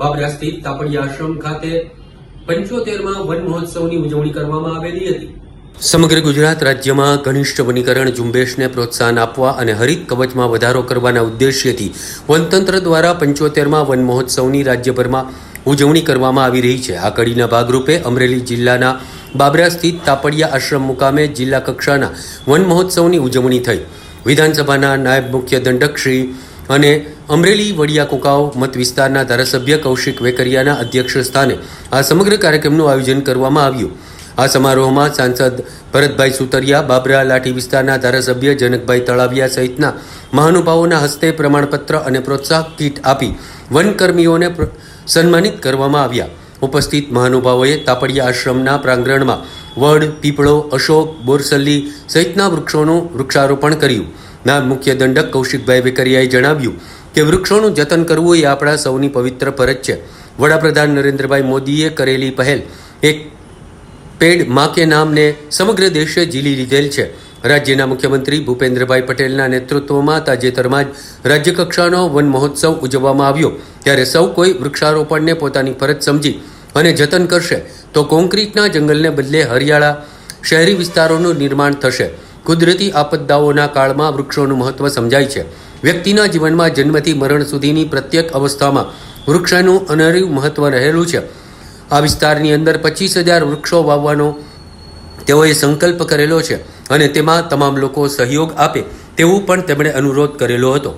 બાબરા સ્થિત તાપડિયા આશ્રમ ખાતે પંચોતેરમાં વન મહોત્સવની ઉજવણી કરવામાં આવેલી હતી. સમગ્ર ગુજરાત રાજ્યમાં ઘનિષ્ઠ વનીકરણ, ઝુંબેશને પ્રોત્સાહન આપવા અને હરિત કવચમાં વધારો કરવાના ઉદ્દેશ્યથી વનતંત્ર દ્વારા પંચોતેરમાં વન મહોત્સવની રાજ્યભરમાં ઉજવણી કરવામાં આવી રહી છે. આ કડીના ભાગરૂપે અમરેલી જિલ્લાના બાબરા સ્થિત તાપડિયા આશ્રમ મુકામે જિલ્લા કક્ષાના વન મહોત્સવની ઉજવણી થઈ. વિધાનસભાના નાયબ મુખ્ય દંડક શ્રી અને અમરેલી વડિયા કુકાઓ મત વિસ્તારના ધારાસભ્ય કૌશિક વેકરિયાના અધ્યક્ષ સ્થાને આ સમગ્ર કાર્યક્રમનું આયોજન કરવામાં આવ્યું. આ સમારોહમાં સાંસદ ભરતભાઈ સુતરિયા, બાબરા લાઠી વિસ્તારના ધારાસભ્ય જનકભાઈ તળાવિયા સહિતના મહાનુભાવોના હસ્તે પ્રમાણપત્ર અને પ્રોત્સાહક કીટ આપી વનકર્મીઓને સન્માનિત કરવામાં આવ્યા. ઉપસ્થિત મહાનુભાવોએ તાપડિયા આશ્રમના પ્રાંગણમાં વડ, પીપળો, અશોક, બોરસલ્લી સહિતના વૃક્ષોનું વૃક્ષારોપણ કર્યું. નાયબ મુખ્ય દંડક કૌશિકભાઈ વેકરિયાએ જણાવ્યું કે વૃક્ષોનું જતન કરવું એ આપણા સૌની પવિત્ર ફરજ છે. વડાપ્રધાન નરેન્દ્રભાઈ મોદીએ કરેલી પહેલ એક પેડમાં કે નામને સમગ્ર દેશે ઝીલી લીધેલ છે. રાજ્યના મુખ્યમંત્રી ભૂપેન્દ્રભાઈ પટેલના નેતૃત્વમાં તાજેતરમાં જ રાજ્યકક્ષાનો વન મહોત્સવ ઉજવવામાં આવ્યો. ત્યારે સૌ કોઈ વૃક્ષારોપણને પોતાની ફરજ સમજી અને જતન કરશે તો કોન્ક્રીટના જંગલને બદલે હરિયાળા શહેરી વિસ્તારોનું નિર્માણ થશે. કુદરતી આપદાઓના કાળમાં વૃક્ષોનું મહત્વ સમજાય છે. વ્યક્તિના જીવનમાં જન્મથી મરણ સુધીની પ્રત્યેક અવસ્થામાં વૃક્ષનું અનર્યું મહત્વ રહેલું છે. આ વિસ્તારની અંદર પચીસ હજાર વૃક્ષો વાવવાનો તેઓએ સંકલ્પ કરેલો છે અને તેમાં તમામ લોકો સહયોગ આપે તેવું પણ તેમણે અનુરોધ કરેલો હતો.